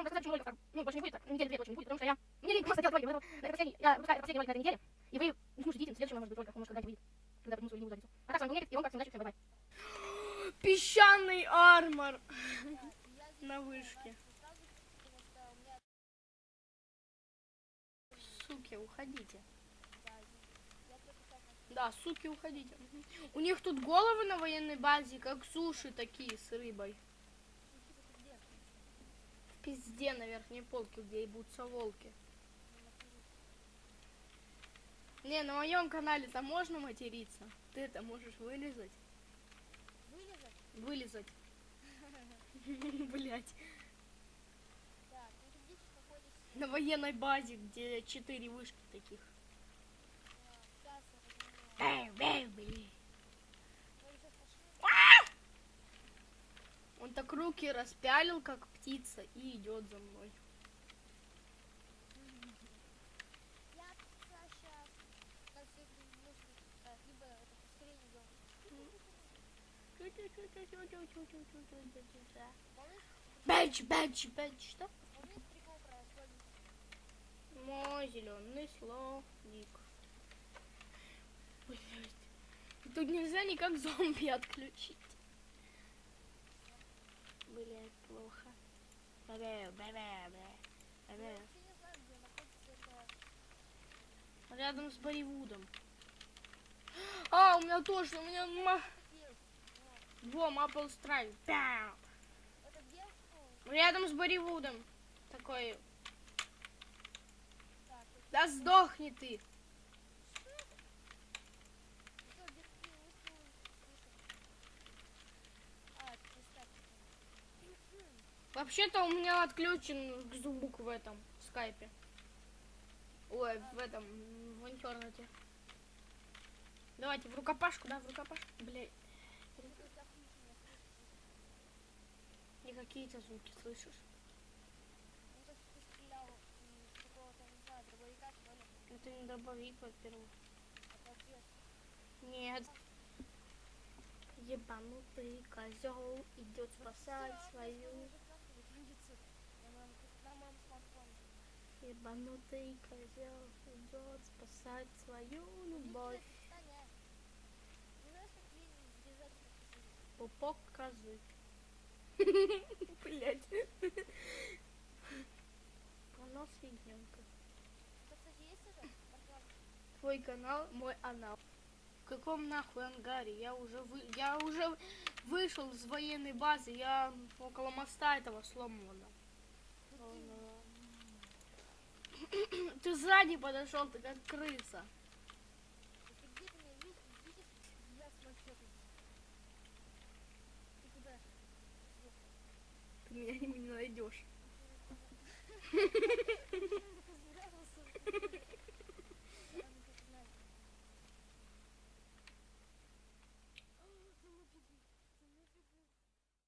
максимум рассказать, почему роликов так, ну, больше не будет, так, недели две точно не будет, потому что я, мне лень просто делать ролики, поэтому это последний, я выпускаю это последний ролик на этой неделе, и вы не слушайте, в следующем, может быть, роликах, он может когда-нибудь выйдет, когда приму свою задницу. А так, с вами был и он, как всегда, всем бай-бай. Песчаный армор на вышке. Суки, уходите. Да, суки, уходите. У них тут головы на военной базе, как суши такие с рыбой. Пизде на верхней полке, где ебутся волки. Не, на моем канале там можно материться. Ты это можешь вылезать. Вылезать? Вылезать. Блять. На военной базе, где четыре вышки таких. Сейчас я разумею. Мы уже пошли. Он так руки распялил, как птица, и идет за мной. Э, Бэч, бэч, бэч, что? Мой зеленый словник. Блять. Тут нельзя никак зомби отключить. Блять, плохо. Бэ-бэ, бэ-бэ, бэ. Я Бэ-бэ. вообще не знаю, где находится это. Рядом с Болливудом. А, у меня тоже, у меня ма... Во, где? Ну, Рядом с Болливудом. Такой, да сдохни ты. что? где ты выстрелил, слышал? А, это представь. Вообще-то у меня отключен звук в этом в скайпе. Ой, в этом, в интернете. Давайте в рукопашку, да, в рукопашку. Блять, и какие-то звуки слышишь? Ну, то есть ты стрелял из какого-то, не? Это дробовик, во-первых. Это. Нет. Ебанутый козел идет спасать свою. может нахуй выкрутится на моем, на моем смартфоне. Ебанутый козел идет спасать свою любовь. Пупок козы. Блять. Это? Марков? Твой канал, мой анал. В каком нахуй ангаре? Я уже вы... я уже вышел из военной базы. Я около моста этого сломанного. Сзади подошел, ты как крыса. Ты меня не, не найдешь.